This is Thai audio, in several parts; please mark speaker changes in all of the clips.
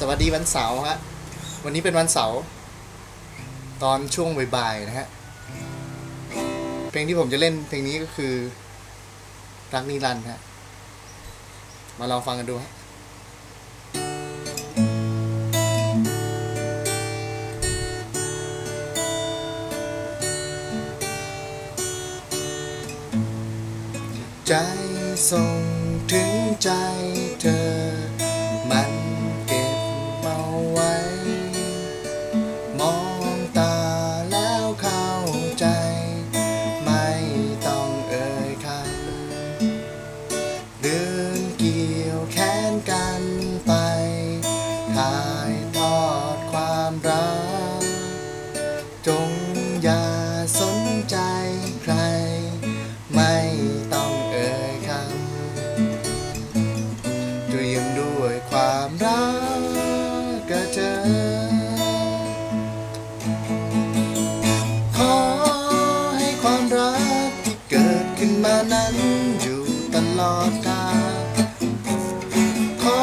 Speaker 1: สวัสดีวันเสาร์ฮะ วันนี้เป็นวันเสาร์ตอนช่วงบ่ายๆนะฮะ เพลงที่ผมจะเล่นเพลงนี้ก็คือ รักนิรันดร์ฮะ มาลองฟังกันดูฮะใจส่งถึงใจเธอมัน ด้วยความรักกับเธอขอให้ความรักที่เกิดขึ้นมานั้นอยู่ตลอดกาลขอ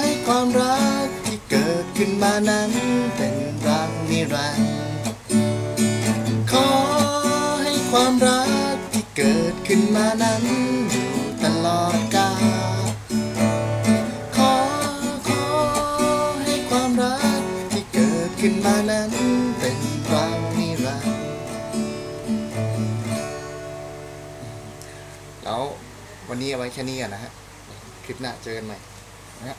Speaker 1: ให้ความรักที่เกิดขึ้นมานั้นเป็นรักนิรันดร์ขอให้ความรักที่เกิดขึ้นมานั้น ขึ้นมานั้นเป็นรักนิรันดร์แล้ววันนี้เอาไว้แค่นี้นนะฮะ คลิปหน้าเจอกันใหม่นะฮะ